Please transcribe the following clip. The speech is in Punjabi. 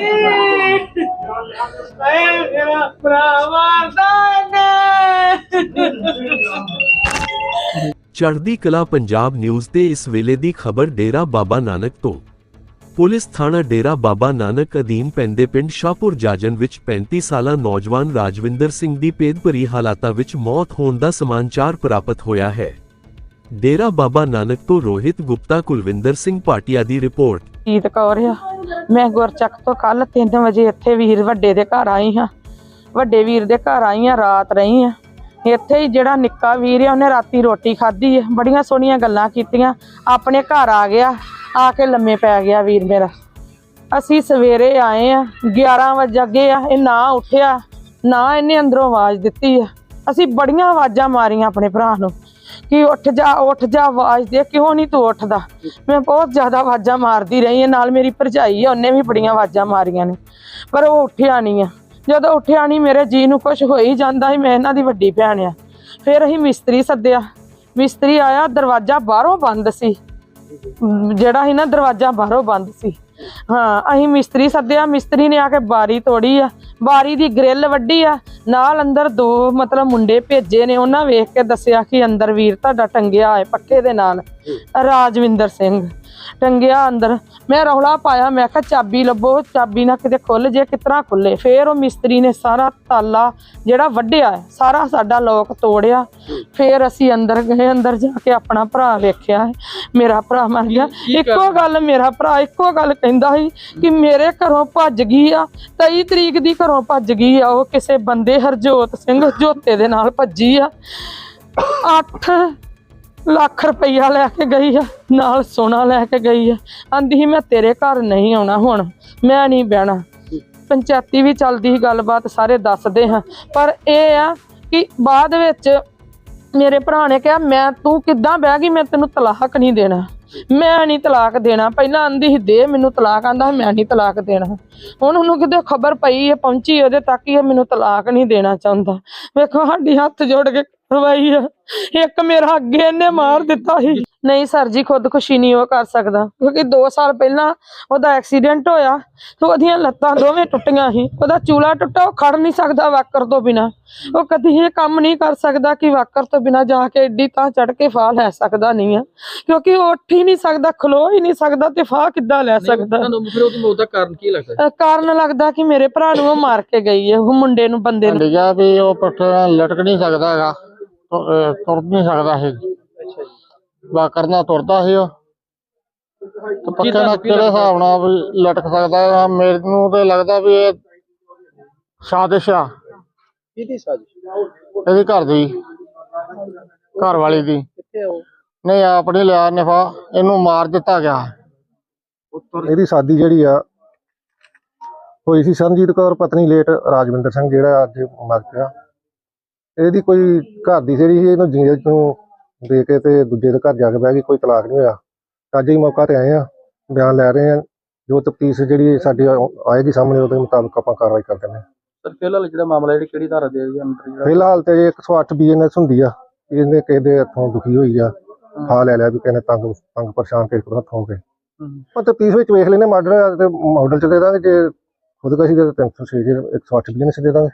ਐ ਚੜ੍ਹਦੀ ਕਲਾ ਪੰਜਾਬ ਨਿਊਜ਼ ਤੇ ਇਸ ਵੇਲੇ ਦੀ ਖਬਰ ਡੇਰਾ ਬਾਬਾ ਨਾਨਕ ਤੋਂ। ਪੁਲਿਸ ਥਾਣਾ ਡੇਰਾ ਬਾਬਾ ਨਾਨਕ ਅਧੀਨ ਪੈਂਦੇ ਪਿੰਡ ਸ਼ਾਹਪੁਰ ਜਾਜਨ ਵਿੱਚ 35 ਸਾਲਾ ਨੌਜਵਾਨ ਰਾਜਵਿੰਦਰ ਸਿੰਘ ਦੀ ਭੇਦਭਰੀ ਹਾਲਾਤਾਂ ਵਿੱਚ ਮੌਤ ਹੋਣ ਦਾ ਸਮਾਚਾਰ ਪ੍ਰਾਪਤ ਹੋਇਆ ਹੈ। ਡੇਰਾ ਬਾਬਾ ਨਾਨਕ ਤੋਂ ਰੋਹਿਤ ਗੁਪਤਾ ਕੁਲਵਿੰਦਰ ਸਿੰਘ ਭਾਟੀਆ ਦੀ ਰਿਪੋਰਟ। ਜੀਤ ਕੌਰ ਆ। ਮੈਂ ਗੁਰਚੱਕ ਤੋਂ ਕੱਲ 3 ਵਜੇ ਇੱਥੇ ਵੀਰ ਵੱਡੇ ਦੇ ਘਰ ਆਈ ਹਾਂ। ਵੱਡੇ ਵੀਰ ਦੇ ਘਰ ਆਈ ਹਾਂ, ਰਾਤ ਰਹੀ ਹਾਂ। ਇੱਥੇ ਹੀ ਜਿਹੜਾ ਨਿੱਕਾ ਵੀਰ ਆ, ਉਹਨੇ ਰਾਤੀ ਰੋਟੀ ਖਾਧੀ ਹੈ ਬੜੀਆਂ ਸੋਹਣੀਆਂ ਗੱਲਾਂ ਕੀਤੀਆਂ। ਆਪਣੇ ਘਰ ਆ ਗਿਆ, ਆ ਕੇ ਲੰਮੇ ਪੈ ਗਿਆ ਵੀਰ ਮੇਰਾ। ਅਸੀਂ ਸਵੇਰੇ ਆਏ ਆ 11 ਵਜੇ ਅੱਗੇ ਆ, ਇਹ ਨਾ ਉੱਠਿਆ, ਨਾ ਇਹਨੇ ਅੰਦਰੋਂ ਆਵਾਜ਼ ਦਿੱਤੀ ਆ। ਅਸੀਂ ਬੜੀਆਂ ਆਵਾਜ਼ਾਂ ਮਾਰੀਆਂ ਆਪਣੇ ਭਰਾ ਨੂੰ। ਕਿ ਉੱਠ ਜਾ ਉੱਠ ਜਾ ਆਵਾਜ਼ ਦੇ, ਕਿਉਂ ਨਹੀਂ ਤੂੰ ਉੱਠਦਾ? ਮੈਂ ਬਹੁਤ ਜ਼ਿਆਦਾ ਆਵਾਜ਼ਾਂ ਮਾਰਦੀ ਰਹੀ ਹਾਂ, ਨਾਲ ਮੇਰੀ ਭਰਜਾਈ ਆ, ਉਹਨੇ ਵੀ ਬੜੀਆਂ ਆਵਾਜ਼ਾਂ ਮਾਰੀਆਂ ਨੇ। ਪਰ ਉਹ ਉੱਠਿਆ ਨਹੀਂ ਆ। ਜਦੋਂ ਉੱਠਿਆ ਨਹੀਂ ਮੇਰੇ ਜੀ ਨੂੰ ਕੁਝ ਹੋ ਹੀ ਜਾਂਦਾ ਸੀ, ਮੈਂ ਇਹਨਾਂ ਦੀ ਵੱਡੀ ਭੈਣ ਆ। ਫਿਰ ਅਸੀਂ ਮਿਸਤਰੀ ਸੱਦਿਆ। ਮਿਸਤਰੀ ਆਇਆ, ਦਰਵਾਜ਼ਾ ਬਾਹਰੋਂ ਬੰਦ ਸੀ। ਜਿਹੜਾ ਸੀ ਨਾ, ਦਰਵਾਜ਼ਾ ਬਾਹਰੋਂ ਬੰਦ ਸੀ। ਹਾਂ ਅਸੀਂ ਮਿਸਤਰੀ ਸੱਦਿਆ ਮਿਸਤਰੀ ਨੇ ਆ ਕੇ ਬਾਰੀ ਤੋੜੀ ਆ। ਬਾਰੀ ਦੀ ਗ੍ਰਿਲ ਵੱਡੀ ਆ। ਨਾਲ ਅੰਦਰ ਦੋ ਮਤਲਬ ਮੁੰਡੇ ਭੇਜੇ ਨੇ ਉਹਨਾਂ ਵੇਖ ਕੇ ਦੱਸਿਆ ਕਿ ਅੰਦਰ ਵੀਰ ਤੁਹਾਡਾ ਟੰਗਿਆ ਹੈ ਪੱਕੇ ਦੇ ਨਾਲ। ਰਾਜਵਿੰਦਰ ਸਿੰਘ। ਟੰਗਿਆ ਅੰਦਰ। ਮੈਂ ਰੌਲਾ ਪਾਇਆ ਮੈਂ ਕਿਹਾ ਚਾਬੀ ਲੱਭੋ ਚਾਬੀ ਨਾ ਕਿਤੇ ਖੁੱਲ ਜੇ ਕਿਤਨਾ ਖੁੱਲੇ ਫੇਰ ਉਹ ਮਿਸਤਰੀ ਨੇ ਸਾਰਾ ਤਾਲਾ ਜਿਹੜਾ ਵੱਢਿਆ ਸਾਰਾ ਸਾਡਾ ਲੋਕ ਤੋੜਿਆ। ਫੇਰ ਅਸੀਂ ਅੰਦਰ ਗਏ ਅੰਦਰ ਜਾ ਕੇ ਆਪਣਾ ਭਰਾ ਵੇਖਿਆ। ਮੇਰਾ ਭਰਾ ਮਰ ਗਿਆ। ਇੱਕੋ ਗੱਲ ਮੇਰਾ ਭਰਾ ਇੱਕੋ ਗੱਲ ਕਹਿੰਦਾ ਸੀ ਕਿ ਮੇਰੇ ਘਰੋਂ ਭੱਜ ਗਈ ਆ 23 ਤਰੀਕ ਦੀ ਘਰੋਂ ਭੱਜ ਗਈ ਆ ਉਹ ਕਿਸੇ ਬੰਦੇ ਹਰਜੋਤ ਸਿੰਘ ਜੋਤੇ ਦੇ ਨਾਲ ਭੱਜੀ ਆ। 8 ਲੱਖ ਰੁਪਈਆ ਲੈ ਕੇ ਗਈ ਆ, ਨਾਲ ਸੋਨਾ ਲੈ ਕੇ ਗਈ ਆ। ਆਂਦੀ ਸੀ, ਮੈਂ ਤੇਰੇ ਘਰ ਨਹੀਂ ਆਉਣਾ ਹੁਣ, ਮੈਂ ਨਹੀਂ ਬਹਿਣਾ। ਪੰਚਾਇਤੀ ਵੀ ਚੱਲਦੀ ਸੀ, ਗੱਲਬਾਤ ਸਾਰੇ ਦੱਸਦੇ ਹਾਂ। ਪਰ ਇਹ ਆ ਕਿ ਬਾਅਦ ਵਿੱਚ ਮੇਰੇ ਭਰਾ ਨੇ ਕਿਹਾ, ਮੈਂ ਤੂੰ ਕਿੱਦਾਂ ਬਹਿ ਗਈ, ਮੈਂ ਤੈਨੂੰ ਤਲਾਕ ਨਹੀਂ ਦੇਣਾ। ਮੈਂ ਨਹੀਂ ਤਲਾਕ ਦੇਣਾ। ਪਹਿਲਾਂ ਆਂਦੀ ਸੀ, ਦੇ ਮੈਨੂੰ ਤਲਾਕ। ਆਂਦਾ ਮੈਂ ਨਹੀਂ ਤਲਾਕ ਦੇਣਾ। ਹੁਣ ਉਹਨੂੰ ਕਿਤੇ ਖਬਰ ਪਈ ਹੈ, ਪਹੁੰਚੀ ਉਹਦੇ ਤੱਕ ਹੀ ਇਹ ਮੈਨੂੰ ਤਲਾਕ ਨਹੀਂ ਦੇਣਾ ਚਾਹੁੰਦਾ। ਵੇਖੋ, ਸਾਡੀ ਹੱਥ ਜੋੜ ਕੇ ਕਰਵਾਈ ਆ ਇੱਕ ਮੇਰਾ ਅੱਗੇ ਇਹਨੇ ਮਾਰ ਦਿੱਤਾ ਸੀ। ਨਹੀਂ ਸਰ ਜੀ ਖੁਦਕੁਸ਼ੀ ਨਹੀਂ ਉਹ ਕਰ ਸਕਦਾ। ਕਿਉਂਕਿ 2 ਸਾਲ ਪਹਿਲਾਂ ਉਹਦਾ ਐਕਸੀਡੈਂਟ ਹੋਇਆ ਤੇ ਉਹਦੀਆਂ ਲੱਤਾਂ ਦੋਵੇਂ ਟੁੱਟੀਆਂ ਸੀ। ਉਹਦਾ ਚੂਲਾ ਟੁੱਟਾ ਉਹ ਖੜ ਨਹੀਂ ਸਕਦਾ ਵਾਕਰ ਤੋਂ ਬਿਨਾ। ਉਹ ਕਦੀ ਇਹ ਕੰਮ ਨਹੀਂ ਕਰ ਸਕਦਾ ਕਿ ਵਾਕਰ ਤੋਂ ਬਿਨਾ ਜਾ ਕੇ ਏਡੀ ਤਾਂ ਚੜ ਕੇ ਫਾਹ ਲੈ ਸਕਦਾ ਨਹੀਂ ਆ। ਕਿਉਂਕਿ ਉਹ ਉੱਠ ਹੀ ਨਹੀਂ ਸਕਦਾ ਖਲੋ ਹੀ ਨਹੀਂ ਸਕਦਾ ਤੇ ਫਾਹ ਕਿੱਦਾਂ ਲੈ ਸਕਦਾ? ਫਿਰ ਉਹਦੀ ਮੌਤ ਦਾ ਕਾਰਨ ਕੀ ਲੱਗਦਾ? ਕਾਰਨ ਲੱਗਦਾ ਕਿ ਮੇਰੇ ਭਰਾ ਨੂੰ ਉਹ ਮਾਰ ਕੇ ਗਈ ਹੈ ਉਹ ਮੁੰਡੇ ਨੂੰ ਬੰਦੇ ਨੂੰ। ਲਿਖਿਆ ਵੀ ਉਹ ਪੱਠੇ ਲਟਕ ਨਹੀਂ ਸਕਦਾ ਹੈਗਾ ਤੁਰ ਨਹੀਂ ਸਕਦਾ ਸੀ। ਅੱਛਾ ਜੀ ਵਾ ਕਰਨਾ ਤੁਰਦਾ ਸੀ ਉਹ। ਤੇ ਪੱਕੇ ਨਾਲ ਕਿਹੜੇ ਹਿਸਾਬ ਨਾਲ ਵੀ ਲਟਕ ਸਕਦਾ ਹੈ। ਮੈਨੂੰ ਤੇ ਲੱਗਦਾ ਵੀ ਇਹ ਸਾਜ਼ਿਸ਼ ਆ। ਕਿਹਦੀ ਸਾਜ਼ਿਸ਼? ਇਹਦੀ ਘਰ ਦੀ। ਘਰ ਵਾਲੀ ਦੀ। ਕਿੱਥੇ ਆ ਉਹ? ਨਹੀਂ ਆਪਣੀ ਲਿਆ ਨਫਾ। ਇਹਨੂੰ ਮਾਰ ਦਿੱਤਾ ਗਿਆ। ਇਹਦੀ ਸਾਦੀ ਜਿਹੜੀ ਆ ਹੋਈ ਸੀ ਸੰਜੀਤ ਕੌਰ ਪਤਨੀ ਲੇਟ ਰਾਜਵਿੰਦਰ ਸਿੰਘ ਜਿਹੜਾ ਅੱਜ ਮਰ ਗਿਆ। ਇਹਦੀ ਕੋਈ ਘਰ ਦੀ ਜਿਹੜੀ ਸੀ ਇਹਨੂੰ ਜੀਂਦੇ ਨੂੰ ਦੇ ਕੇ ਤੇ ਦੂਜੇ ਦੇ ਘਰ ਜਾ ਕੇ ਬਹਿ ਗਈ ਕੋਈ ਤਲਾਕ ਨਹੀਂ ਹੋਇਆ। ਅੱਜ ਹੀ ਮੌਕਾ ਤੇ ਆਏ ਆ ਬਿਆਨ ਲੈ ਰਹੇ ਆ ਜੋ ਤਫਤੀਸ਼ ਜਿਹੜੀ ਸਾਡੀ ਆਏਗੀ ਸਾਹਮਣੇ ਉਹਦੇ ਮੁਤਾਬਕ ਆਪਾਂ ਕਾਰਵਾਈ ਕਰ ਦਿੰਦੇ ਸਰ ਫਿਲਹਾਲ ਜਿਹੜਾ ਮਾਮਲਾ ਜਿਹੜੀ ਕਿਹੜੀ ਧਾਰਾ ਦੇ ਜੀ ਅੰਦਰ ਫਿਲਹਾਲ ਤੇ 108 ਬੀਐਨਐਸ ਹੁੰਦੀ ਆ ਇਹਨੇ ਕਿਸੇ ਦੇ ਹੱਥੋਂ ਦੁਖੀ ਹੋਈ ਆ ਖਾ ਲੈ ਲਿਆ ਵੀ ਕਿਸੇ ਨੇ ਤੰਗ ਤੰਗ ਪਰੇਸ਼ਾਨ ਕਿਸੇ ਕੋਲ ਹੱਥੋਂ ਹੋ ਕੇ। ਹਮ। ਉਹ ਤੇ ਪੀਸ ਵਿੱਚ ਵੇਖ ਲੈਨੇ ਮਾਡਲ ਤੇ ਮਾਡਲ ਚ ਦੇ ਦਾਂਗੇ ਜੇ ਖੁਦ ਕਸੀ ਦੇ 306 ਜੇ 108 ਬੀਐਨਐਸ ਦੇ ਦਾਂਗੇ।